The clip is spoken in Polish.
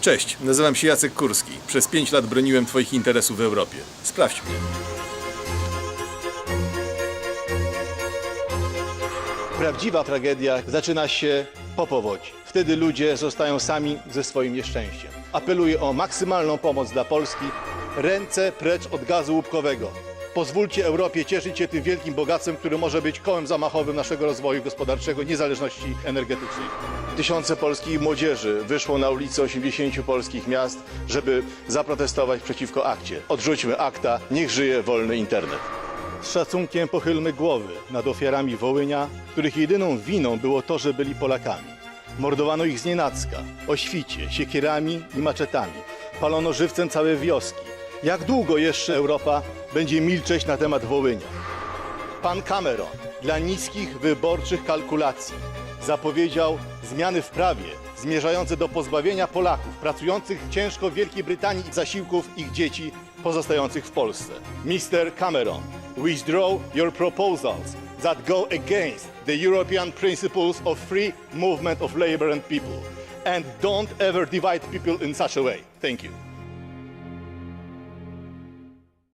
Cześć, nazywam się Jacek Kurski. Przez pięć lat broniłem Twoich interesów w Europie. Sprawdź mnie. Prawdziwa tragedia zaczyna się po powodzi. Wtedy ludzie zostają sami ze swoim nieszczęściem. Apeluję o maksymalną pomoc dla Polski. Ręce precz od gazu łupkowego. Pozwólcie Europie cieszyć się tym wielkim bogactwem, które może być kołem zamachowym naszego rozwoju gospodarczego, niezależności energetycznej. Tysiące polskiej młodzieży wyszło na ulice 80 polskich miast, żeby zaprotestować przeciwko akcie. Odrzućmy akta, niech żyje wolny internet. Z szacunkiem pochylmy głowy nad ofiarami Wołynia, których jedyną winą było to, że byli Polakami. Mordowano ich znienacka, o świcie, siekierami i maczetami. Palono żywcem całe wioski. Jak długo jeszcze Europa będzie milczeć na temat Wołynia? Pan Cameron dla niskich wyborczych kalkulacji zapowiedział zmiany w prawie zmierzające do pozbawienia Polaków pracujących ciężko w Wielkiej Brytanii zasiłków ich dzieci pozostających w Polsce. Mr. Cameron, withdraw your proposals that go against the European principles of free movement of labor and people and don't ever divide people in such a way. Thank you.